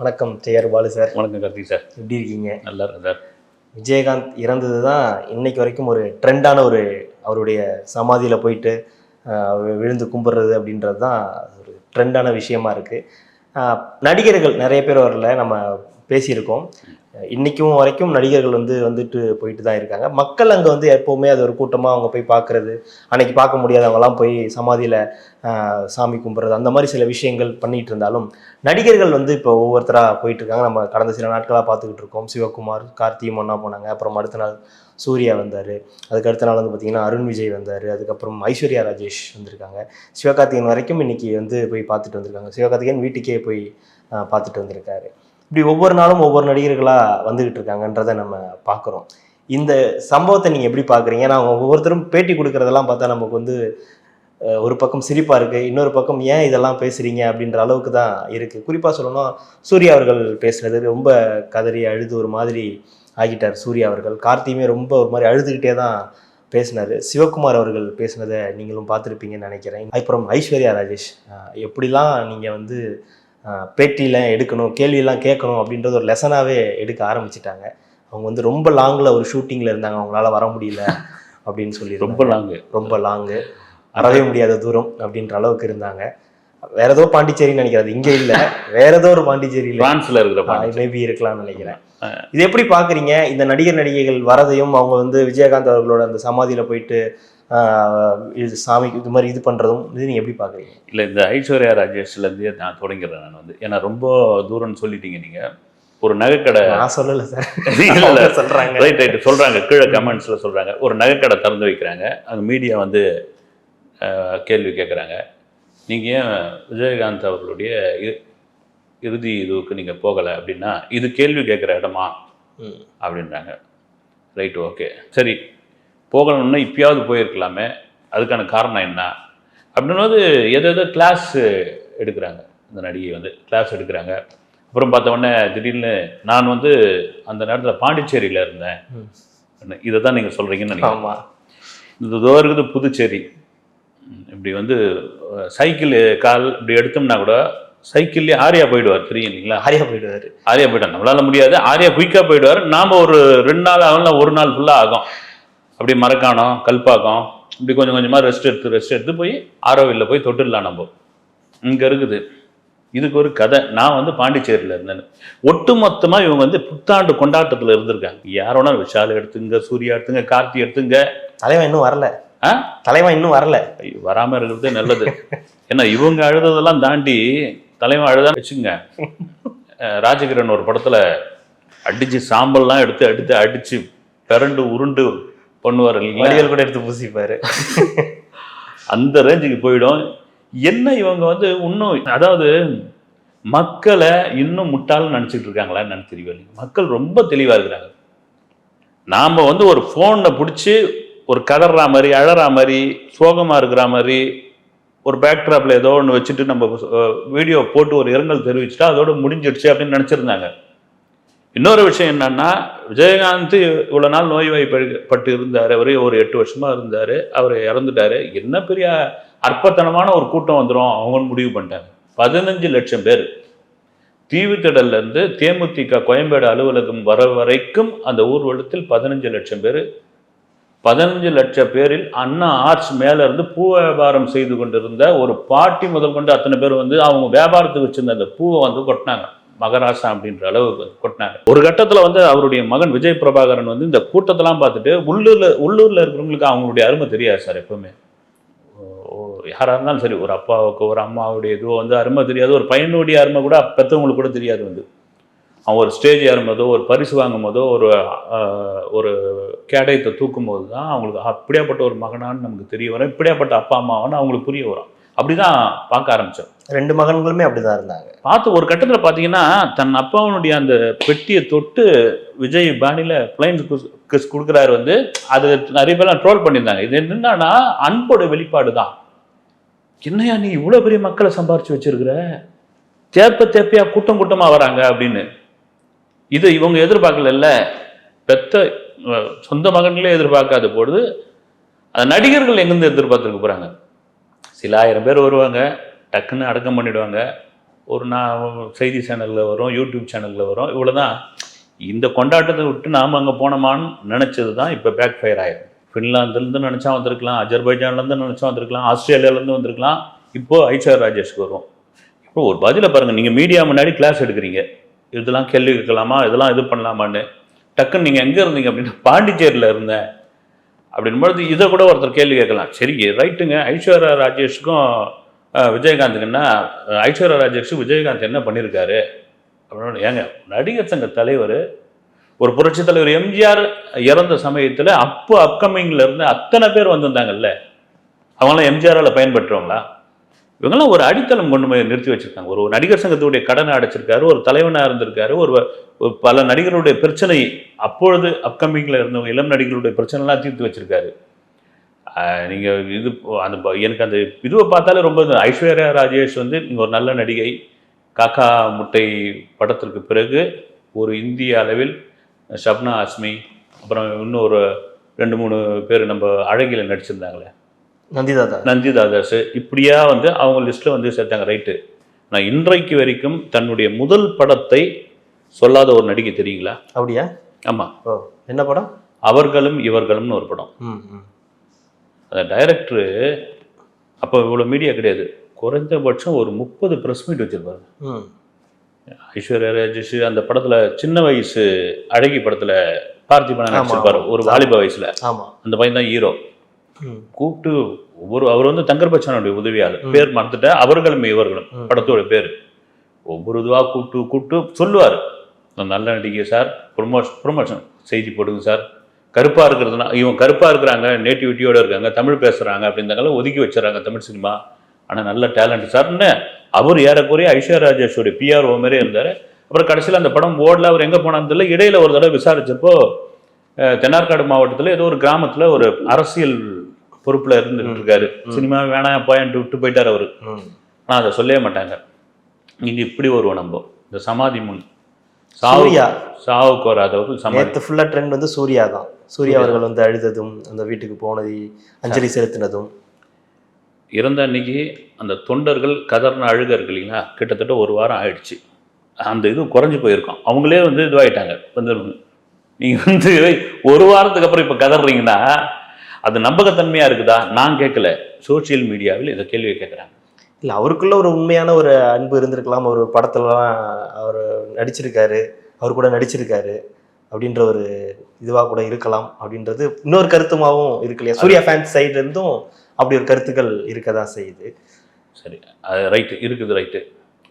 வணக்கம் ஜெயர் பாலு சார். வணக்கம் கார்த்திக் சார். எப்படி இருக்கீங்க? நல்லா சார். விஜயகாந்த் இறந்தது தான் இன்னைக்கு வரைக்கும் ஒரு ட்ரெண்டான ஒரு அவருடைய சமாதியில் போயிட்டு விழுந்து கும்பிட்றது அப்படின்றது தான் ஒரு ட்ரெண்டான விஷயமா இருக்குது நடிகர்கள் நிறைய பேர் வரல நம்ம பேசியிருக்கோம். இன்றைக்கும் வரைக்கும் நடிகர்கள் வந்து வந்துட்டு போயிட்டு தான் இருக்காங்க. மக்கள் அங்கே வந்து எப்போவுமே அது ஒரு கூட்டமாக அவங்க போய் பார்க்குறது அன்னைக்கு பார்க்க முடியாதவங்கலாம் போய் சமாதியில் சாமி கும்பிட்றது அந்த மாதிரி சில விஷயங்கள் பண்ணிட்டு இருந்தாலும் நடிகர்கள் வந்து இப்போ ஒவ்வொருத்தராக போயிட்டுருக்காங்க நம்ம கடந்த சில நாட்களாக பார்த்துக்கிட்டு இருக்கோம். சிவகுமார் கார்த்தியும் ஒன்றா போனாங்க. அப்புறம் அடுத்த நாள் சூர்யா வந்தார். அதுக்கு அடுத்த நாள் வந்து பார்த்திங்கன்னா அருண் விஜய் வந்தார். அதுக்கப்புறம் ஐஸ்வர்யா ராஜேஷ் வந்திருக்காங்க. சிவகார்த்திகேயன் வரைக்கும் இன்னைக்கு வந்து போய் பார்த்துட்டு வந்திருக்காங்க. சிவகார்த்திகேயன் வீட்டுக்கே போய் பார்த்துட்டு வந்திருக்காரு. இப்படி ஒவ்வொரு நாளும் ஒவ்வொரு நடிகர்களாக வந்துகிட்டு இருக்காங்கன்றதை நம்ம பார்க்குறோம். இந்த சம்பவத்தை நீங்கள் எப்படி பார்க்குறீங்க? ஏன்னா அவங்க ஒவ்வொருத்தரும் பேட்டி கொடுக்குறதெல்லாம் பார்த்தா நமக்கு வந்து ஒரு பக்கம் சிரிப்பாக இருக்குது இன்னொரு பக்கம் ஏன் இதெல்லாம் பேசுகிறீங்க அப்படின்ற அளவுக்கு தான் இருக்குது குறிப்பாக சொல்லணும் சூர்யா அவர்கள் பேசுனது ரொம்ப கதறி அழுது ஒரு மாதிரி ஆகிட்டார் சூர்யா அவர்கள். கார்த்தியுமே ரொம்ப ஒரு மாதிரி அழுதுகிட்டே தான் பேசினார். சிவகுமார் அவர்கள் பேசுனதை நீங்களும் பார்த்துருப்பீங்கன்னு நினைக்கிறேன். அப்புறம் ஐஸ்வர்யா ராஜேஷ் எப்படிலாம் நீங்கள் வந்து அஹ், பேட்டியெலாம் எடுக்கணும் கேள்வியெல்லாம் கேட்கணும் அப்படின்றது ஒரு லெசனாகவே எடுக்க ஆரம்பிச்சிட்டாங்க. அவங்க வந்து ரொம்ப லாங்கில் ஒரு ஷூட்டிங்கில் இருந்தாங்க அவங்களால வர முடியல அப்படின்னு சொல்லி ரொம்ப லாங்கு. ரொம்ப லாங்கு. அறவே முடியாத தூரம் அப்படின்ற அளவுக்கு இருந்தாங்க. வேற ஏதோ பாண்டிச்சேரின்னு நினைக்கிறது இங்க இல்ல. வேற ஏதோ ஒரு பாண்டிச்சேரியில. பிரான்ஸ்ல இருக்கிற மேபி இருக்கலாம்னு நினைக்கிறேன். இது எப்படி பாக்குறீங்க? இந்த நடிகர் நடிகைகள் வரதையும் அவங்க வந்து விஜயகாந்த் அவர்களோட அந்த சமாதியில போயிட்டு இது சாமி இது மாதிரி இது பண்றதும் இது நீங்க எப்படி பாக்குறீங்க? இல்லை இந்த ஐஸ்வர்யா ராஜேஷ்லேருந்தே நான் தொடங்கிறேன் நான் வந்து. ஏன்னா ரொம்ப தூரம்னு சொல்லிட்டீங்க நீங்க. ஒரு நகைக்கடை நான் சொல்லல சார். இல்ல, ரைட் ரைட் சொல்றாங்க. கீழே கமெண்ட்ஸ்ல சொல்றாங்க. ஒரு நகைக்கடை திறந்து வைக்கிறாங்க. அங்க மீடியா வந்து கேள்வி கேட்குறாங்க நீங்க ஏன் விஜயகாந்த் அவர்களுடைய இறுதி இதுவுக்கு நீங்க போகலை அப்படின்னா இது கேள்வி கேட்குற இடமா. அப்படின்றாங்க. ரைட் ஓகே சரி. போகணும்னா இப்பயாவது போயிருக்கலாமே அதுக்கான காரணம் என்ன? அப்படின்னும்போது எதோ ஏதோ கிளாஸ் எடுக்கிறாங்க. இந்த நடிகை வந்து கிளாஸ் எடுக்கிறாங்க. அப்புறம் பார்த்த உடனே திடீர்னு நான் வந்து அந்த நேரத்தில் பாண்டிச்சேரியில் இருந்தேன். இதை தான் நீங்கள் சொல்கிறீங்கன்னு நினைக்கிறேன். ஆமா. இது இருக்குது புதுச்சேரி. இப்படி வந்து சைக்கிள் கால் இப்படி எடுத்தோம்னா கூட சைக்கிள்லேயே ஆரியா போயிடுவார் தெரியும் இல்லைங்களா? ஹரியா போயிடுவாரு. ஆரியா போயிட்டான் நம்மளால முடியாது. ஆரியா குயிக்காக போயிடுவார். நாம ஒரு ரெண்டு நாள் ஆகும் இல்ல ஒரு நாள் ஃபுல்லாக ஆகும். அப்படி மரக்காணம் கல்பாக்கம் இப்படி கொஞ்சம் கொஞ்சமாக ரெஸ்ட் எடுத்து ரெஸ்ட் எடுத்து போய் ஆரோவில்ல போய் தொட்டுடலாம் நம்ம. இங்கே இருக்குது. இதுக்கு ஒரு கதை. நான் வந்து பாண்டிச்சேரியில் இருந்தேன். ஒட்டு மொத்தமாக இவங்க வந்து புத்தாண்டு கொண்டாட்டத்தில் இருந்திருக்காங்க. யாரோனா விஷால் எடுத்துங்க சூர்யா எடுத்துங்க கார்த்தி எடுத்துங்க. தலைவன் இன்னும் வரல. ஆ? தலைவன் இன்னும் வரல. ஐயோ, வராம இருக்கிறதே நல்லது. ஏன்னா இவங்க அழுததெல்லாம் தாண்டி தலைவன் அழுதான் வச்சுங்க அஹ் ராஜகிரண் ஒரு படத்துல அடிச்சு சாம்பல்லாம் எடுத்து எடுத்து அடிச்சு பிறண்டு உருண்டு பண்ணுவார் இல்லைங்களா? கூட எடுத்து பூசிப்பாரு. அந்த ரேஞ்சுக்கு போயிடும். என்ன இவங்க வந்து இன்னும் அதாவது மக்களை இன்னும் முட்டாள்னு நினச்சிட்டு இருக்காங்களா என்னன்னு தெரியல மக்கள் ரொம்ப தெளிவாக இருக்கிறாங்க. நாம் வந்து ஒரு ஃபோனை பிடிச்சி ஒரு கதறா மாதிரி அழறா மாதிரி சோகமாக இருக்கிற மாதிரி ஒரு பேக்ட்ராப்பில் ஏதோ ஒன்று வச்சுட்டு நம்ம வீடியோ போட்டு ஒரு இரங்கல் தெரிவிச்சுட்டா அதோட முடிஞ்சிடுச்சு அப்படின்னு நினச்சிருந்தாங்க. இன்னொரு விஷயம் என்னன்னா விஜயகாந்த் இவ்வளோ நாள் நோய்வாய்ப்பட்டு இருந்தார் அவர் ஒரு எட்டு வருஷமா இருந்தார். அவர் இறந்துட்டாரு. என்ன பெரிய அற்பத்தனமான ஒரு கூட்டம் வந்துடும் அவங்கன்னு முடிவு பண்ணிட்டாங்க. பதினஞ்சு லட்சம் பேர். தீவுத்திடல்லேருந்து தேமுதிக கோயம்பேடு அலுவலகம் வர வரைக்கும் அந்த ஊர்வலத்தில் பதினஞ்சு லட்சம் பேர். பதினஞ்சு லட்சம் பேரில் அண்ணா ஆர்ச் மேலேருந்து பூ வியாபாரம் செய்து கொண்டிருந்த ஒரு பாட்டி முதல் கொண்டு அத்தனை பேர் வந்து அவங்க வியாபாரத்துக்கு வச்சிருந்த அந்த பூவை வந்து கொட்டினாங்க. மகராசா அப்படின்ற அளவுக்கு கொட்டினாங்க ஒரு கட்டத்தில் வந்து அவருடைய மகன் விஜய் பிரபாகரன் வந்து இந்த கூட்டத்தெல்லாம் பார்த்துட்டு உள்ளூரில் உள்ளூரில் இருக்கிறவங்களுக்கு அவங்களுடைய அருமை தெரியாது சார் எப்பவுமே. ஓ- இருந்தாலும் சரி ஒரு அப்பாவுக்கு ஒரு அம்மாவுடைய இதுவோ வந்து அருமை தெரியாது. ஒரு பையனுடைய அருமை கூட பெற்றவங்களுக்கு கூட தெரியாது வந்து. அவன் ஒரு ஸ்டேஜ் ஏறும்போதோ ஒரு பரிசு வாங்கும் போதோ ஒரு ஒரு கேடயத்தை தூக்கும் போது தான் அவங்களுக்கு அப்படியாப்பட்ட ஒரு மகனான்னு நமக்கு தெரிய வரும். இப்படியாப்பட்ட அப்பா அம்மாவான்னு அவங்களுக்கு புரிய வரும். அப்படிதான் பார்க்க ஆரம்பிச்சோம். ரெண்டு மகன்களுமே அப்படிதான் இருந்தாங்க. பார்த்து ஒரு கட்டத்தில் பார்த்தீங்கன்னா தன் அப்பாவனுடைய அந்த பெட்டியை தொட்டு விஜய் பாணியில் பிளைன் கிஸ் கொடுக்குறாரு வந்து அது நிறைய பேர்லாம் ட்ரோல் பண்ணியிருந்தாங்க. இது என்னன்னா அன்போட வெளிப்பாடு தான் என்னையா நீ இவ்வளோ பெரிய மக்களை சம்பாரிச்சு வச்சிருக்கிற? தேப்ப தேப்பையா கூட்டம் கூட்டமாக வராங்க அப்படின்னு. இது இவங்க எதிர்பார்க்கல பெத்த சொந்த மகன்களே எதிர்பார்க்காத பொழுது அந்த நடிகர்கள் எங்கேருந்து எதிர்பார்த்துருக்க போகிறாங்க சில ஆயிரம் பேர் வருவாங்க டக்குன்னு அடக்கம் பண்ணிவிடுவாங்க ஒரு நான் செய்தி சேனலில் வரும் யூடியூப் சேனலில் வரும். இவ்வளோ தான் இந்த கொண்டாட்டத்தை விட்டு நாம் அங்கே போனோமான்னு நினச்சது தான் இப்போ பேக் ஃபயர் ஆயிடும் ஃபின்லாந்துலேருந்து நினச்சா வந்திருக்கலாம் அஜர்பைஜான்லேருந்து நினச்சா வந்திருக்கலாம் ஆஸ்திரேலியாவிலேருந்து வந்திருக்கலாம். இப்போது ஐஸ்வர் ராஜேஷ்க்கு வரும். இப்போ ஒரு பதிலை பாருங்கள் நீங்கள் மீடியா முன்னாடி கிளாஸ் எடுக்கிறீங்க. இதெல்லாம் கேள்வி கேட்கலாமா? இதெல்லாம் இது பண்ணலாமான்னு. டக்குன்னு நீங்கள் எங்கே இருந்தீங்க அப்படின்னா பாண்டிச்சேரியில் இருந்தேன். அப்படின்பொழுது இதை கூட ஒருத்தர் கேள்வி கேட்கலாம். சரி ரைட்டுங்க. ஐஸ்வர்யா ராஜேஷுக்கும் விஜயகாந்துக்குன்னா ஐஸ்வர்யா ராஜேஷுக்கு விஜயகாந்த் என்ன பண்ணியிருக்காரு அப்படின்னு ஏங்க நடிகர் சங்க தலைவர் ஒரு புரட்சி தலைவர் எம்ஜிஆர் இறந்த சமயத்தில் அப்போ அப்கமிங்கில் இருந்து அத்தனை பேர் வந்திருந்தாங்கல்ல. அவங்களாம் எம்ஜிஆரால் பயன்பெற்றவங்களா? இவங்கெல்லாம் ஒரு அடித்தளம் கொண்டு போய் நிறுத்தி வச்சிருக்காங்க. ஒரு நடிகர் சங்கத்துடைய கடனை அடைச்சிருக்காரு ஒரு தலைவனாக இருந்திருக்காரு ஒரு பல நடிகருடைய பிரச்சனை அப்பொழுது அப்கமிங்கில் இருந்தவங்க இளம் நடிகர்களுடைய பிரச்சனைலாம் தீர்த்து வச்சிருக்காரு. நீங்கள் இது அந்த ப- எனக்கு அந்த இதுவை பார்த்தாலே ரொம்ப இந்த ஐஸ்வர்யா ராஜேஷ் வந்து நீங்க ஒரு நல்ல நடிகை. காக்கா முட்டை படத்திற்கு பிறகு ஒரு இந்திய அளவில் ஷப்னா ஆஸ்மி அப்புறம் இன்னும் ஒரு ரெண்டு மூணு பேர் நம்ம அழகியில் நடிச்சிருந்தாங்களே. நந்திதாதா. நந்திதா தாஸ் இப்படியா வந்து அவங்க லிஸ்ட்டில் வந்து சேர்த்தாங்க. ரைட்டு. நான் இன்றைக்கு வரைக்கும் தன்னுடைய முதல் படத்தை சொல்லாத ஒரு நடிகை தெரியுங்களா? அப்படியா? ஆமாம் ஓ என்ன படம்? அவர்களும் இவர்களும்னு ஒரு படம். அந்த டைரக்டரு அப்போ இவ்வளோ மீடியா கிடையாது. குறைந்தபட்சம் ஒரு முப்பது ப்ரெஸ் மீட் வச்சிருப்பாரு. ஐஸ்வர்யா ராஜேஷ் அந்த படத்தில் சின்ன வயசு அழகி படத்தில் பார்த்திபனா ஆமா, நடிச்சிருப்பாரு. ஆமா. ஒரு வாலிப வயசில். அந்த பையன் தான் ஹீரோ. கூப்பிட்டு ஒவ்வொரு அவர் வந்து தங்கர் பச்சானுடைய உதவியாளர். பேர் மறந்துட்டேன் அவர்களும் இவர்களும். படத்தோட பேர். ஒவ்வொரு இதுவாக கூப்பிட்டு கூப்பிட்டு சொல்லுவார். நல்ல நடிகை சார் ப்ரொமோஷன் ப்ரொமோஷன் செய்தி போடுங்க சார். கருப்பாக இருக்கிறதுனா இவன் கருப்பாக இருக்கிறாங்க நேட்டிவிட்டியோட இருக்காங்க தமிழ் பேசுகிறாங்க அப்படின்றதால ஒதுக்கி வச்சுறாங்க தமிழ் சினிமா. ஆனால் நல்ல டேலண்ட் சார்னு அவர் ஏறக்குறைய ஐஸ்வர்யா ராஜேஷோடைய பிஆர்ஓ மாதிரியே இருந்தார். அப்புறம் கடைசியில் அந்த படம் ஓடல அவர் எங்கே போனான்னு தெரியல. இடையில ஒரு தடவை விசாரிச்சப்போ தென்னார்காடு மாவட்டத்தில் ஏதோ ஒரு கிராமத்தில் ஒரு அரசியல் பொறுப்பில் இருந்துட்டு இருக்காரு சினிமா வேணாம் போயான்ட்டு விட்டு போயிட்டார் அவர். ம். ஆனால் அதை சொல்லவே மாட்டாங்க. இங்கே இப்படி வருவோம் நம்ம. இந்த சமாதி முன். சூர்யா. சாவுக்கு வராதவர்கள் சமாதி. நேற்று ஃபுல்லாக ட்ரெண்ட் வந்து சூர்யா தான். சூர்யா அவர்கள் வந்து அழுததும் அந்த வீட்டுக்கு போனது அஞ்சலி செலுத்தினதும். இறந்த அன்னைக்கு அந்த தொண்டர்கள் கதர்ன அழுகர்கள் இல்லைங்களா? கிட்டத்தட்ட ஒரு வாரம் ஆயிடுச்சு. அந்த இது குறைஞ்சு போயிருக்கும். அவங்களே வந்து இதுவாயிட்டாங்க. வந்து நீங்கள் வந்து ஒரு வாரத்துக்கு அப்புறம் இப்போ கதறீங்கன்னா அது நம்பகத்தன்மையாக இருக்குதா? நான் கேட்கல. சோஷியல் மீடியாவில் இதை கேள்வியை கேட்குறாங்க. இல்லை அவருக்குள்ள ஒரு உண்மையான ஒரு அன்பு இருந்திருக்கலாம். ஒரு படத்துலலாம் அவர் நடிச்சிருக்காரு. அவர் கூட நடிச்சிருக்காரு. அப்படின்ற ஒரு இதுவாக கூட இருக்கலாம் அப்படின்றது இன்னொரு கருத்துமாவும் இருக்கு இல்லையா? சூர்யா ஃபேன்ஸ் சைடு இருந்தும் அப்படி ஒரு கருத்துக்கள் இருக்க தான் செய்யுது. சரி அது ரைட்டு இருக்குது ரைட்டு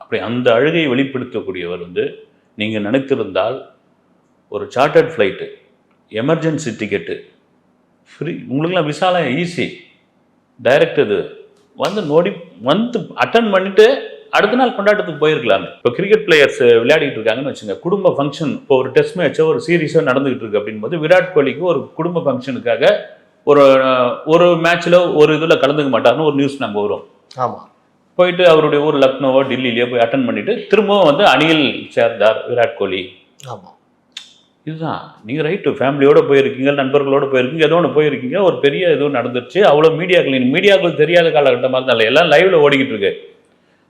அப்படி அந்த அழுகையை வெளிப்படுத்தக்கூடியவர் வந்து நீங்கள் நினைத்திருந்தால் ஒரு chartered flight emergency ticket free உங்களுக்குலாம் விசாலாம் ஈஸி டைரக்ட் இது. வந்து நோடி வந்து அட்டன் பண்ணிட்டு அடுத்த நாள் கொண்டாட்டத்துக்கு போயிருக்கலாம் இப்போ கிரிக்கெட் பிளேயர்ஸ் விளையாடிட்டு இருக்காங்கன்னு வச்சுங்க குடும்ப ஃபங்க்ஷன் இப்போ ஒரு டெஸ்ட் மேட்சோ ஒரு சீரீஸோ நடந்துகிட்டு இருக்கு அப்படின்போது விராட் கோலிக்கு ஒரு குடும்ப ஃபங்க்ஷனுக்காக ஒரு ஒரு மேட்ச்ல ஒரு இதில் கலந்துக்க மாட்டாருன்னு ஒரு நியூஸ் நம்ம வரும். ஆமாம் போயிட்டு அவருடைய ஊர் லக்னோவோ டெல்லியிலேயோ போய் அட்டன் பண்ணிட்டு திரும்பவும் வந்து அணியில் சேர்ந்தார் விராட் கோலி. ஆமாம் இதுதான். நீங்கள் ரைட்டு ஃபேமிலியோடு போயிருக்கீங்க நண்பர்களோடு போயிருக்கீங்க ஏதோ ஒன்று போயிருக்கீங்க ஒரு பெரிய இதுவும் நடந்துருச்சு அவ்வளோ மீடியாக்கள் மீடியாக்கள் தெரியாத காலகட்டமாக இருந்தாலும் எல்லாம் லைவில் ஓடிக்கிட்டு இருக்கு.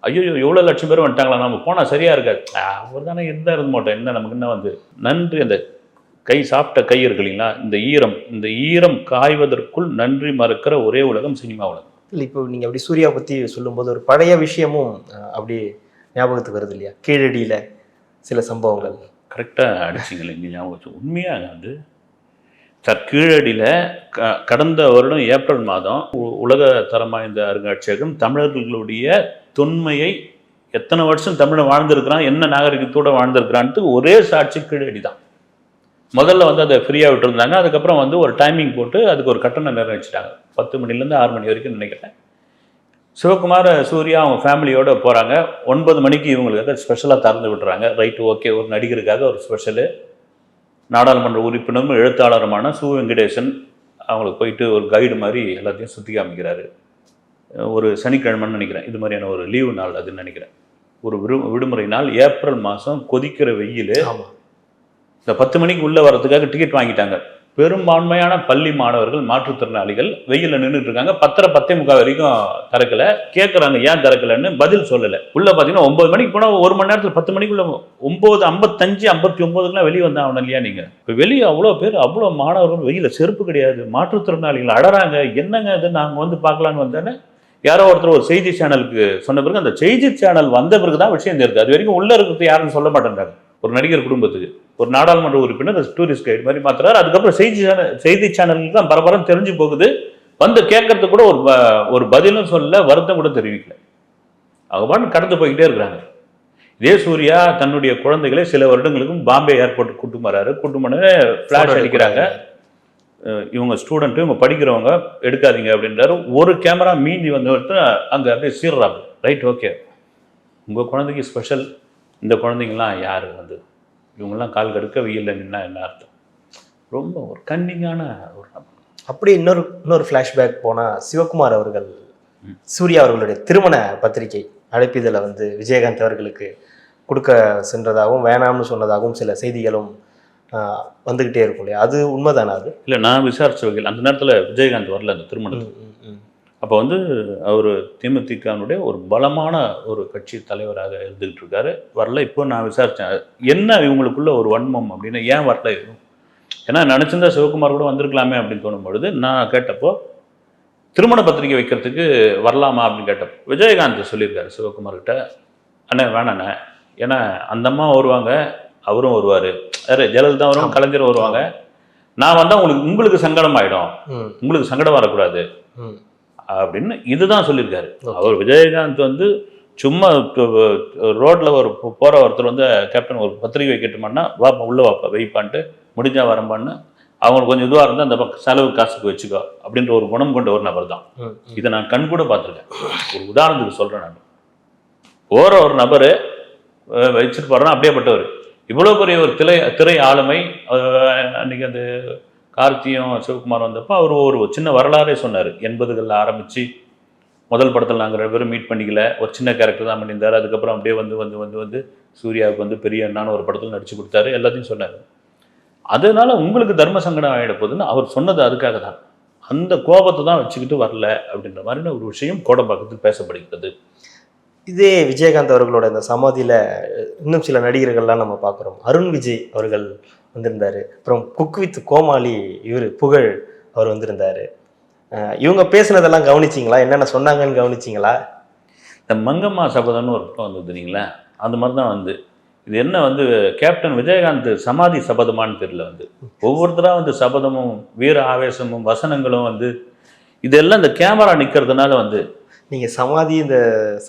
ஐயோ எவ்வளோ லட்சம் பேர் வந்துட்டாங்களா நம்ம போனால் சரியாக இருக்காது. அவர் தானே இருந்தால் இருந்த மாட்டோம் என்ன நமக்கு என்ன வந்து. நன்றி அந்த கை சாப்பிட்ட கை இருக்கு இல்லைங்களா இந்த ஈரம் இந்த ஈரம் காய்வதற்குள் நன்றி மறக்கிற ஒரே உலகம் சினிமா உலகம். இல்லை இப்போ நீங்கள் அப்படி சூர்யா பற்றி சொல்லும்போது ஒரு பழைய விஷயமும் அப்படி ஞாபகத்துக்கு வருது இல்லையா? கீழடியில் சில சம்பவங்கள். கரெக்டாக அடிச்சிங்களே இங்கே ஞாபகம் வச்சு. உண்மையாக வந்து சார் கீழடியில் க கடந்த வருடம் ஏப்ரல் மாதம் உ- உலக தரம் வாய்ந்த அருங்காட்சியகம் தமிழர்களுடைய தொன்மையை எத்தனை வருஷம் தமிழன் வாழ்ந்திருக்கிறான் என்ன நாகரிகத்தோடு வாழ்ந்திருக்கிறான்ட்டு ஒரே சாட்சி கீழடி தான் முதல்ல வந்து அதை ஃப்ரீயாக விட்டுருந்தாங்க அதுக்கப்புறம் வந்து ஒரு டைமிங் போட்டு அதுக்கு ஒரு கட்டணம் நிர்ணயிச்சிட்டாங்க. பத்து மணிலேருந்து ஆறு மணி வரைக்கும் நினைக்கிறேன். சிவகுமார் சூர்யா அவங்க ஃபேமிலியோட போகிறாங்க ஒன்பது மணிக்கு இவங்களுக்காக ஸ்பெஷலாக திறந்து விட்டுறாங்க. ரைட்டு ஓகே ஒரு நடிகருக்காக ஒரு ஸ்பெஷலு நாடாளுமன்ற உறுப்பினரும் எழுத்தாளருமான சு. வெங்கடேசன் அவங்களுக்கு போயிட்டு ஒரு கைடு மாதிரி எல்லாத்தையும் சுற்றி காமிக்கிறாரு. ஒரு சனிக்கிழமைன்னு நினைக்கிறேன். இது மாதிரியான ஒரு லீவு நாள் அதுன்னு நினைக்கிறேன். ஒரு விடு விடுமுறை நாள் ஏப்ரல் மாதம் கொதிக்கிற வெயில். இந்த பத்து மணிக்கு உள்ளே வரதுக்காக டிக்கெட் வாங்கிட்டாங்க. பெரும்பான்மையான பள்ளி மாணவர்கள் மாற்றுத்திறனாளிகள் வெயில நின்றுட்டு இருக்காங்க பத்தரை பத்தே முக்கால் வரைக்கும் திறக்கல. கேட்குறாங்க ஏன் திறக்கலன்னு? பதில் சொல்லலை. உள்ள பார்த்தீங்கன்னா ஒன்பது மணிக்கு போனால் ஒரு மணி நேரத்தில் பத்து மணிக்குள்ள ஒம்பது ஐம்பத்தஞ்சு ஐம்பத்தி ஒம்போதுக்குலாம் வெளியே வந்தா ஆகணும் இல்லையா நீங்கள் இப்போ வெளியே அவ்வளோ பேர் அவ்வளோ மாணவர்கள் வெயில செருப்பு கிடையாது. மாற்றுத்திறனாளிகள் அடறாங்க. என்னங்க இது? நாங்கள் வந்து பார்க்கலான்னு வந்தேன்னு யாரோ ஒருத்தர் ஒரு செய்தி சேனலுக்கு சொன்ன பிறகு அந்த செய்தி சேனல் வந்த பிறகு தான் விஷயம் தெரியுது. அது வரைக்கும் உள்ள இருக்கிறது யாருன்னு சொல்ல மாட்டேன்றாங்க. ஒரு நடிகர் குடும்பத்துக்கு. ஒரு நாடாளுமன்ற உறுப்பினர் டூரிஸ்ட் கைடு மாதிரி மாத்துறாரு. அதுக்கப்புறம் செய்தி சேனல் செய்தி சேனலுக்கு தான் பரபரம் தெரிஞ்சு போகுது. வந்து கேட்கறதுக்கு கூட ஒரு ஒரு பதிலும் சொல்ல வருத்தம் கூட தெரிவிக்கல. பாட்டு கடந்து போய்கிட்டே இருக்கிறாங்க. இதே சூர்யா தன்னுடைய குழந்தைகளை சில வருடங்களுக்கும் பாம்பே ஏர்போர்ட் கூட்டு வராரு கூட்டு ஃபிளாஷ் அடிக்கிறாங்க. இவங்க ஸ்டூடெண்ட் இவங்க படிக்கிறவங்க எடுக்காதீங்க அப்படின்றாரு. ஒரு கேமரா மீதி வந்து அங்கே அப்படியே சீர்றாங்க ரைட் ஓகே உங்கள் குழந்தைக்கு ஸ்பெஷல் இந்த குழந்தைங்கலாம் யார் வந்து? இவங்கெல்லாம் கால் கடுக்க வெயில்ல நின்னா என்ன அர்த்தம்? ரொம்ப ஒரு கன்னிங்கான ஒரு அப்படி இன்னொரு இன்னொரு ஃப்ளாஷ்பேக் போனால் சிவகுமார் அவர்கள். சூர்யா அவர்களுடைய திருமண பத்திரிகை அழைப்பிதழை வந்து விஜயகாந்த் அவர்களுக்கு கொடுக்க சென்றதாகவும் வேணாம்னு சொன்னதாகவும் சில செய்திகளும் ஆஹ், வந்துகிட்டே இருக்கும் இல்லையா? அது உண்மைதானா அது? இல்லை நான் விசாரிச்ச வகையில் அந்த நேரத்தில் விஜயகாந்த் வரல அந்த திருமணத்துக்கு. அப்போ வந்து அவர் தேமுதிகனுடைய ஒரு பலமான ஒரு கட்சி தலைவராக இருந்துகிட்டு இருக்காரு வரல இப்போ நான் விசாரித்தேன் என்ன இவங்களுக்குள்ள ஒரு வன்மம் அப்படின்னு ஏன் வரல? ஏன்னா நினச்சிருந்தா சிவகுமார் கூட வந்திருக்கலாமே அப்படின்னு தோணும் பொழுது நான் கேட்டப்போ திருமண பத்திரிக்கை வைக்கிறதுக்கு வரலாமா அப்படின்னு கேட்டப்போ விஜயகாந்த் சொல்லியிருக்காரு சிவகுமார்கிட்ட அண்ணே வேணாண்ணே. ஏன்னா அந்த அம்மா வருவாங்க அவரும் வருவார். யாரு? ஜெயலலிதா வரும். கலைஞர் வருவாங்க. நான் வந்தால் உங்களுக்கு உங்களுக்கு சங்கடம் ஆகிடும் உங்களுக்கு சங்கடம் வரக்கூடாது. அப்படின்னு இதுதான் சொல்லியிருக்காரு. அவர் விஜயகாந்த் வந்து சும்மா ரோட்ல ஒரு போ- போற ஒருத்தர் வந்து கேப்டன் ஒரு பத்திரிகை வைக்கட்டுமான்னா வாப்பா உள்ள வாப்பா வெயிப்பான்ட்டு முடிஞ்சா வரம்பான்னு அவங்களுக்கு கொஞ்சம் இதுவாக இருந்தால் அந்த பக்கம் செலவு காசுக்கு வச்சுக்கோ அப்படின்ற ஒரு குணம் கொண்ட ஒரு நபர் தான். இதை நான் கண் கூட பார்த்துருக்கேன். ஒரு உதாரணத்துக்கு சொல்கிறேன் நான். போகிற ஒரு நபர் வச்சுட்டு போகிறோன்னா அப்படியேப்பட்டவர். இவ்வளோ பெரிய ஒரு திரை திரை ஆளுமை அன்னைக்கு அந்த கார்த்தியும் சிவகுமார் வந்தப்போ அவர் ஒரு சின்ன வரலாறே சொன்னார். எண்பதுகளில் ஆரம்பித்து முதல் படத்தில் நாங்கள் ரெண்டு பேரும் மீட் பண்ணிக்கல. ஒரு சின்ன கேரக்டர் தான் பண்ணியிருந்தார். அதுக்கப்புறம் அப்படியே வந்து வந்து வந்து வந்து சூர்யாவுக்கு வந்து பெரிய அண்ணான ஒரு படத்தில் நடித்து கொடுத்தாரு. எல்லாத்தையும் சொன்னார். அதனால் உங்களுக்கு தர்ம சங்கடம் ஆகிட போகுதுன்னு அவர் சொன்னது அதுக்காக தான். அந்த கோபத்தை தான் வச்சுக்கிட்டு வரல அப்படின்ற மாதிரியான ஒரு விஷயம் கோடம்பாக்கத்தில் பேசப்படுகிறது. இதே விஜயகாந்த் அவர்களோட இந்த சமாதியில் இன்னும் சில நடிகர்கள்லாம் நம்ம பார்க்குறோம். அருண் விஜய் அவர்கள் வந்திருந்தாரு. அப்புறம் குக் வித் கோமாளி இவர் புகழ் அவர் வந்திருந்தார். இவங்க பேசுனதெல்லாம் கவனிச்சிங்களா? என்னென்ன சொன்னாங்கன்னு கவனிச்சிங்களா? இந்த மங்கம்மா சபதம்னு ஒரு படம் வந்தது இல்லைங்களா அந்த மாதிரி தான் வந்து. இது என்ன வந்து கேப்டன் விஜயகாந்த் சமாதி சபதமான்னு தெரியல வந்து. ஒவ்வொருத்தராக வந்து சபதமும் வீர ஆவேசமும் வசனங்களும் வந்து இதெல்லாம் இந்த கேமரா நிற்கிறதுனால வந்து நீங்க சமாதி இந்த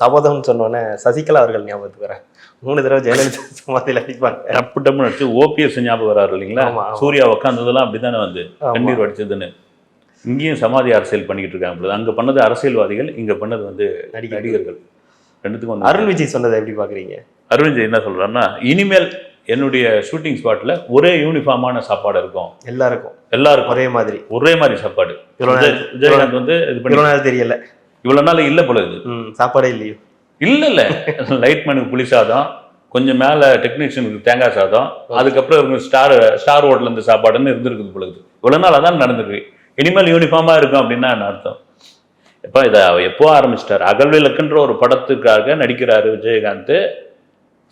சபதம்னு சொன்னோன்னே சசிகலா அவர்கள் ஞாபகத்துக்கு வரேன் மூணு தடவை ஜெயலலிதா சமாதியில் அடிப்பாங்க. டப்பு டப்புன்னு அடிச்சு ஓபிஎஸ் ஞாபகம் வராரு இல்லைங்களா. சூர்யா உட்காந்ததெல்லாம் அப்படிதானே வந்து ஆமா. கண்ணீர் வடிச்சதுன்னு. இங்கேயும் சமாதி அரசியல் பண்ணிக்கிட்டு இருக்காங்க அங்கே பண்ணது அரசியல்வாதிகள் இங்கே பண்ணது வந்து நடிகர் நடிகர்கள். ரெண்டுத்துக்கும் வந்து அருண் விஜய் சொன்னதை எப்படி பாக்குறீங்க? அரவிந்த் என்ன சொல்றாருன்னா இனிமேல் என்னுடைய ஷூட்டிங் ஸ்பாட்ல ஒரே யூனிஃபார்மான சாப்பாடு இருக்கும். எல்லாருக்கும். எல்லாருக்கும். ஒரே மாதிரி. ஒரே மாதிரி சாப்பாடு. விஜய்- விஜயகாந்த் வந்து இது பண்ணி தெரியல. இவ்வளவு நாள் இல்ல போல இது. சாப்பாடே இல்லையோ. இல்ல இல்ல. லைட் மேனுக்கு புளி சாதம் கொஞ்சம் மேல டெக்னீஷியனுக்கு தேங்காய் சாதம் அதுக்கப்புறம் இவங்க ஸ்டார் ஸ்டார் ஹோட்டல்ல இருந்து சாப்பாடுன்னு இருந்திருக்குது பொழுது இவ்வளவு நாள் அதான் நடந்திருக்கு. இனிமேல் யூனிஃபார்மா இருக்கும் அப்படின்னா என்ன அர்த்தம்? எப்போ இதை எப்போ ஆரம்பிச்சிட்டார்? அகல்விளக்குன்ற ஒரு படத்துக்காக நடிக்கிறாரு விஜயகாந்த்.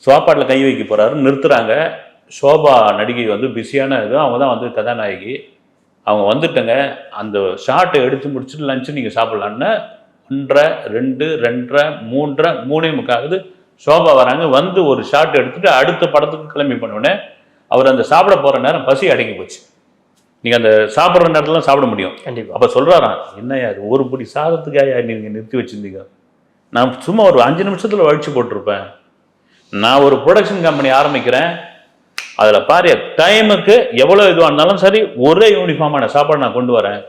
சாப்பாட்டில் கை வைக்க போறாரு நிறுத்துறாங்க. சோபா நடிகை வந்து பிஸியான இது அவங்க தான் வந்து கதாநாயகி. அவங்க வந்துட்டங்க. அந்த ஷார்ட்டை எடுத்து முடிச்சுட்டு லஞ்சு நீங்கள் சாப்பிட்லான்னு ஒன்றரை ரெண்டு ரெண்டரை மூன்றரை மூணே முக்காகுது சோபா வராங்க வந்து ஒரு ஷார்ட் எடுத்துட்டு அடுத்த படத்துக்கு கிளம்பி பண்ணோடனே அவர் அந்த சாப்பிட போகிற நேரம் பசி அடங்கி போச்சு. நீங்கள் அந்த சாப்பிட்ற நேரத்துல சாப்பிட முடியும். கண்டிப்பா. அப்போ சொல்கிறாராம் என்னய்யா இது ஒரு பிடி சாதத்துக்காக நீங்கள் நிறுத்தி வச்சிருந்தீங்க? நான் சும்மா ஒரு அஞ்சு நிமிஷத்தில் வழிச்சு போட்டிருப்பேன். நான் ஒரு ப்ரொடக்ஷன் கம்பெனி ஆரம்பிக்கிறேன். அதில் பாரு டைமுக்கு எவ்வளோ இதுவாக இருந்தாலும் சரி ஒரே யூனிஃபார்மான சாப்பாடு நான் கொண்டு வரேன்.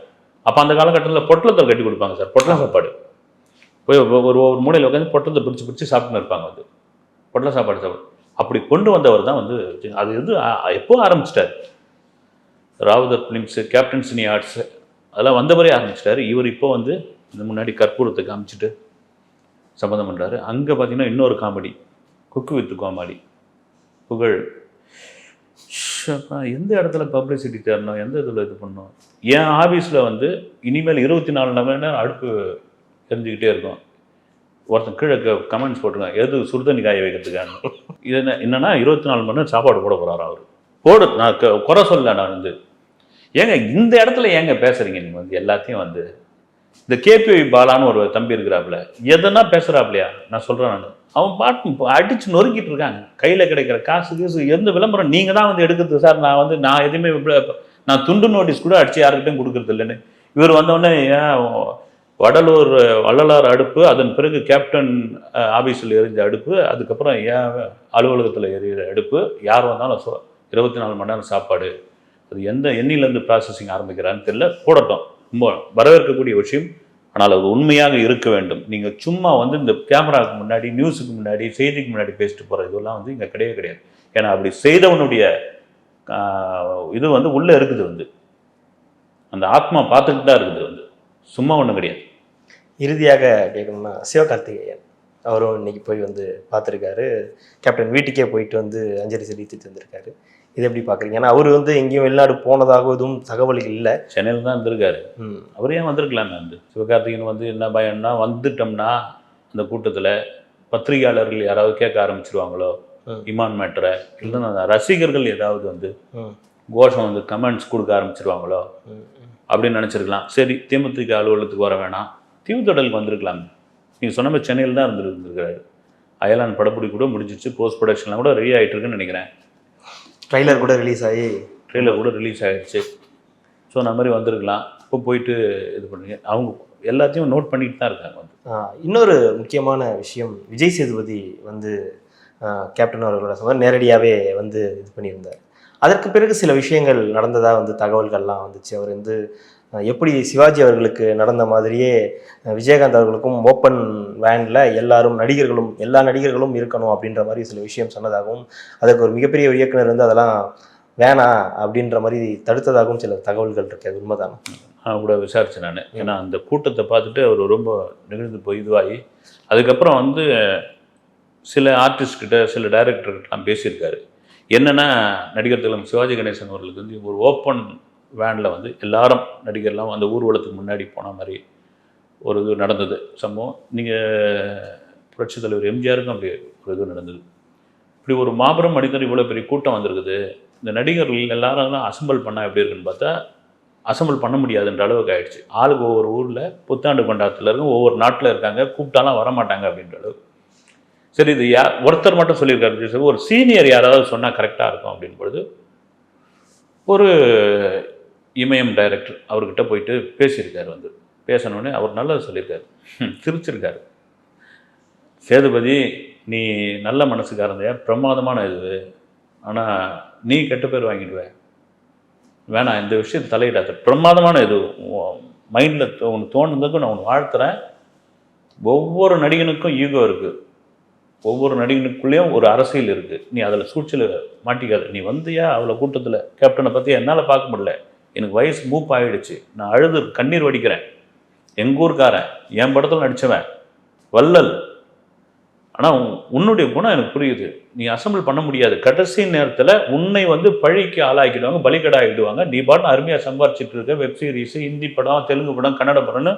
அப்போ அந்த காலகட்டத்தில் பொட்டலத்தில் கட்டி கொடுப்பாங்க சார் பொட்டலம் சாப்பாடு. போய் ஒரு ஒரு மூலையில் உட்காந்து பொட்டலத்தை பிரித்து பிரித்து சாப்பிட்டுன்னு இருப்பாங்க வந்து பொட்டல சாப்பாடு சாப்பாடு அப்படி கொண்டு வந்தவர் தான் வந்து அது வந்து எப்போ ஆரம்பிச்சிட்டார்? Ravuthar films captain cine arts அதெல்லாம் வந்தவரே ஆரம்பிச்சிட்டாரு. இவர் இப்போ வந்து இந்த முன்னாடி கற்பூரத்தை காமிச்சிட்டு சம்மந்தம் பண்ணுறாரு அங்கே பார்த்தீங்கன்னா இன்னொரு காமெடி குக்கு வித்து காமெடி. புகழ். எந்த இடத்துல பப்ளிசிட்டி தரணும்? எந்த இதில் இது பண்ணணும்? என் ஆஃபீஸில் வந்து இனிமேல் இருபத்தி நாலு மணி நேரம் அடுப்பு தெரிஞ்சுக்கிட்டே இருக்கும். ஒருத்தன் கீழே கமெண்ட்ஸ் போட்டிருக்கான். எது சுடுதண்ணி காய வைக்கிறதுக்கான இது என்ன என்னன்னா இருபத்தி நாலு மணி நேரம் சாப்பாடு போட போகிறாரு அவர். போடு நான் க- குறை சொல்ல நான் வந்து. ஏங்க இந்த இடத்துல ஏங்க பேசுகிறீங்க நீங்கள் வந்து எல்லாத்தையும் வந்து இந்த கேபி பாலான்னு ஒரு தம்பி இருக்கிறாப்புல. எதனா பேசுகிறாப்லையா நான் சொல்கிறேன் நான். அவன் பாட்டு இப்போ நொறுக்கிட்டு இருக்காங்க. கையில் கிடைக்கிற காசு கீசு எந்த விளம்பரம் நீங்கள் தான் வந்து எடுக்கிறது சார். நான் வந்து நான் எதுவுமே நான் துண்டு நோட்டீஸ் கூட அடித்து யாருக்கிட்டையும் கொடுக்கறது இல்லைன்னு. இவர் வந்தோடனே ஏன் வடலூர் வள்ளலார் அடுப்பு அதன் பிறகு கேப்டன் ஆஃபீஸில் எரிஞ்ச அடுப்பு அதுக்கப்புறம் ஏன் அலுவலகத்தில் எரியிற அடுப்பு யார் வந்தாலும் சொ இருபத்தி நாலு மணி நேரம் சாப்பாடு. அது எந்த எண்ணிலேருந்து ப்ராசஸிங் ஆரம்பிக்கிறான்னு தெரியல. போடட்டும். ரொம்ப வரவேற்கக்கூடிய விஷயம். ஆனால் அது உண்மையாக இருக்க வேண்டும். நீங்கள் சும்மா வந்து இந்த கேமராவுக்கு முன்னாடி நியூஸுக்கு முன்னாடி செய்திக்கு முன்னாடி பேசிட்டு போகிற இதெல்லாம் வந்து இங்கே கிடையவே கிடையாது. ஏன்னா அப்படி செய்தவனுடைய இது வந்து உள்ளே இருக்குது வந்து. அந்த ஆத்மா பார்த்துக்கிட்டு தான் இருக்குது வந்து. சும்மா ஒன்றும் கிடையாது. இறுதியாக கேட்கணும்னா சிவகார்த்திகேயன். அவரும் இன்னைக்கு போய் வந்து பார்த்துருக்காரு. கேப்டன் வீட்டுக்கே போயிட்டு வந்து அஞ்சலி செலுத்திட்டு வந்திருக்காரு. இது எப்படி பார்க்குறீங்க? ஏன்னா அவர் வந்து எங்கேயும் வெளிநாடு போனதாக எதுவும் தகவல்கள் இல்லை. சென்னையில் தான் இருந்திருக்காரு. ம். அவர் ஏன் வந்திருக்கலாமே வந்து? சிவகார்த்திகேயன் வந்து என்ன பயம்னா வந்துட்டோம்னா அந்த கூட்டத்தில் பத்திரிகையாளர்கள் யாராவது கேட்க ஆரம்பிச்சிருவாங்களோ. இமான் மேட்டரை இல்லைன்னா ரசிகர்கள் ஏதாவது வந்து கோஷம் வந்து கமெண்ட்ஸ் கொடுக்க ஆரம்பிச்சிருவாங்களோ. அப்படின்னு நினச்சிருக்கலாம். சரி தேமுதிக அலுவலகத்துக்கு வர வேணாம். தீவுத்தொடலுக்கு வந்திருக்கலாம். நீங்கள் சொன்ன மாதிரி சென்னையில் தான் இருந்திருந்திருக்காரு அயலான் படப்பிடி கூட முடிஞ்சிச்சு போஸ்ட் ப்ரொடக்ஷன்லாம் கூட ரெடி ஆகிட்டு இருக்குன்னு நினைக்கிறேன். ட்ரைலர் கூட ரிலீஸ் ஆகி ட்ரெயிலர் கூட ரிலீஸ் ஆகிடுச்சு ஸோ அந்த மாதிரி வந்திருக்கலாம். இப்போ போயிட்டு இது பண்ணுங்க. அவங்க எல்லாத்தையும் நோட் பண்ணிட்டு தான் இருக்காங்க வந்து. இன்னொரு முக்கியமான விஷயம் விஜய் சேதுபதி வந்து கேப்டன் அவர்களோட சொன்ன நேரடியாகவே வந்து இது பண்ணியிருந்தார். அதற்கு பிறகு சில விஷயங்கள் நடந்ததாக வந்து தகவல்கள்லாம் வந்துச்சு. அவர் வந்து எப்படி சிவாஜி அவர்களுக்கு நடந்த மாதிரியே விஜயகாந்த் அவர்களுக்கும் ஓப்பன் வேனில் எல்லாரும் நடிகர்களும் எல்லா நடிகர்களும் இருக்கணும் அப்படின்ற மாதிரி சில விஷயம் சொன்னதாகவும் அதுக்கு ஒரு மிகப்பெரிய ஒரு இயக்குனர் வந்து அதெல்லாம் வேணாம் அப்படின்ற மாதிரி தடுத்ததாகவும் சில தகவல்கள் இருக்கு. அது உண்மைதானே? நான் கூட விசாரிச்சேன் நான். ஏன்னா அந்த கூட்டத்தை பார்த்துட்டு அவர் ரொம்ப நெகிழ்ந்து போய் இதுவாகி அதுக்கப்புறம் வந்து சில ஆர்டிஸ்ட் கிட்ட சில டைரக்டர்கிட்டலாம் பேசியிருக்காரு. என்னென்னா நடிகர் திலம் சிவாஜி கணேசன் அவர்களுக்கு வந்து ஒரு ஓப்பன் வேனில் வந்து எல்லாரும் நடிகர்லாம் அந்த ஊர்வலத்துக்கு முன்னாடி போன மாதிரி ஒரு இது நடந்தது. சம்பவம். நீங்கள் புரட்சி தலைவர் எம்ஜிஆருக்கும் அப்படி ஒரு இது நடந்தது. இப்படி ஒரு மாபெரும் மனிதர் இவ்வளோ பெரிய கூட்டம் வந்திருக்குது. இந்த நடிகர்கள் எல்லாரும் அசம்பிள் பண்ணால் எப்படி இருக்குன்னு பார்த்தா அசம்பிள் பண்ண முடியாதுன்ற அளவுக்கு ஆயிடுச்சு. ஆளுக்கு ஒவ்வொரு ஊரில் புத்தாண்டு கொண்டாட்டத்தில் இருக்கும் ஒவ்வொரு நாட்டில் இருக்காங்க கூப்பிட்டாலாம் வர மாட்டாங்க அப்படின்ற அளவு சரி இது யா ஒருத்தர் மட்டும் சொல்லியிருக்காரு ஒரு சீனியர் யாராவது சொன்னால் கரெக்டாக இருக்கும் அப்படின்பொழுது ஒரு இமயம் டைரக்டர் அவர்கிட்ட போயிட்டு பேசியிருக்காரு வந்து. பேசணுன்னே அவர் நல்லது சொல்லியிருக்காரு. சிரிச்சிருக்கார் சிரிச்சிருக்காரு. சேதுபதி நீ நல்ல மனசுக்காரந்தையா பிரமாதமான இது. ஆனால் நீ கெட்ட பேர் வாங்கிடுவேன் வேணாம் இந்த விஷயத்தை தலையிடாத. பிரமாதமான இது. மைண்டில் உனக்கு தோணுனதுக்கும் நான் உன்னை வாழ்த்துறேன். ஒவ்வொரு நடிகனுக்கும் ஈகோ இருக்குது ஒவ்வொரு நடிகனுக்குள்ளேயும் ஒரு அரசியல் இருக்குது நீ அதில் சூழ்ச்சியில் மாட்டிக்காத. நீ வந்தியா அவ்வளோ கூட்டத்தில்? கேப்டனை பற்றி என்னால் பார்க்க முடியல. எனக்கு வயசு மூப் ஆயிடுச்சு. நான் அழுது கண்ணீர் வடிக்கிறேன். எங்கள் ஊர்க்காரன் என் படத்தில் நடித்தவன் வள்ளல். ஆனால் உன்னுடைய குணம் எனக்கு புரியுது. நீ அசம்பிள் பண்ண முடியாது. கடைசி நேரத்தில் உன்னை வந்து பழிக்கு ஆளாக்கிடுவாங்க பலிகடா ஆகிடுவாங்க நீ பாட்டு அருமையாக சம்பாரிச்சிட்டு இருக்க வெப் சீரிஸ் ஹிந்தி படம் தெலுங்கு படம் கன்னட படம்னு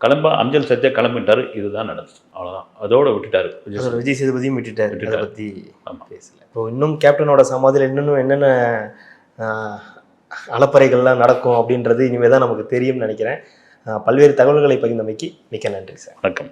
கிளம்ப அஞ்சல் சத்யா கிளம்பிட்டாரு. இதுதான் நடந்துச்சு அவ்வளோதான் அதோட விட்டுட்டாரு விஜய் சேதுபதியும் விட்டுட்டாரு. விட்டுட்டாரு. பற்றி. பேசல. இப்போ இன்னும் கேப்டனோட சமாதியில் இன்னும் என்னென்ன அலப்பறைகள்லாம் நடக்கும் அப்படின்றது இனிமேல் தான் நமக்கு தெரியும்னு நினைக்கிறேன். பல்வேறு தகவல்களை பகிர்ந்தமைக்கு மிக்க நன்றி சார். வணக்கம்.